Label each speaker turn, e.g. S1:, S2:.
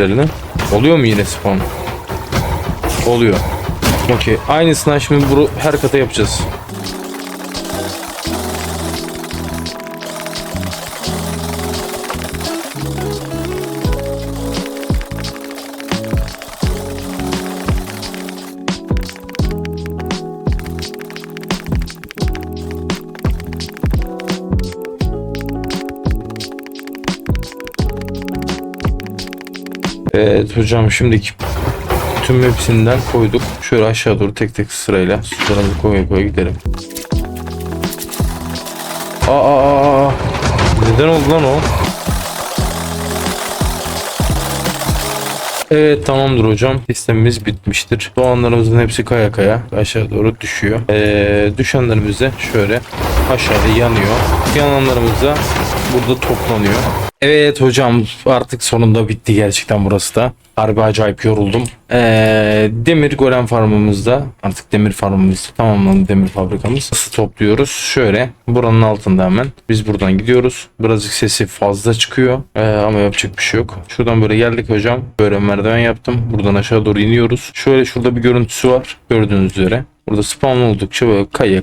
S1: Elini. Oluyor mu yine spawn? Oluyor. Okey. Aynısından şimdi bunu her kata yapacağız. Evet hocam şimdiki tüm hepsinden koyduk. Şöyle aşağı doğru tek tek sırayla sularımızı koya koya gidelim. Aa, aa, aa. neden oldu lan o? Evet tamamdır hocam. Sistemimiz bitmiştir. Doğanlarımızın hepsi kaya kaya aşağı doğru düşüyor. Ee, düşenlerimiz de şöyle aşağıda yanıyor. Yananlarımız da burada toplanıyor. Evet hocam artık sonunda bitti gerçekten burası da. Harbi acayip yoruldum. Ee, demir golem farmımızda artık demir farmımız tamamlandı demir fabrikamız. Nasıl topluyoruz? Şöyle buranın altında hemen. Biz buradan gidiyoruz. Birazcık sesi fazla çıkıyor. Ee, ama yapacak bir şey yok. Şuradan böyle geldik hocam. Böyle merdiven yaptım. Buradan aşağı doğru iniyoruz. Şöyle şurada bir görüntüsü var. Gördüğünüz üzere. Burada spawn oldukça böyle kayık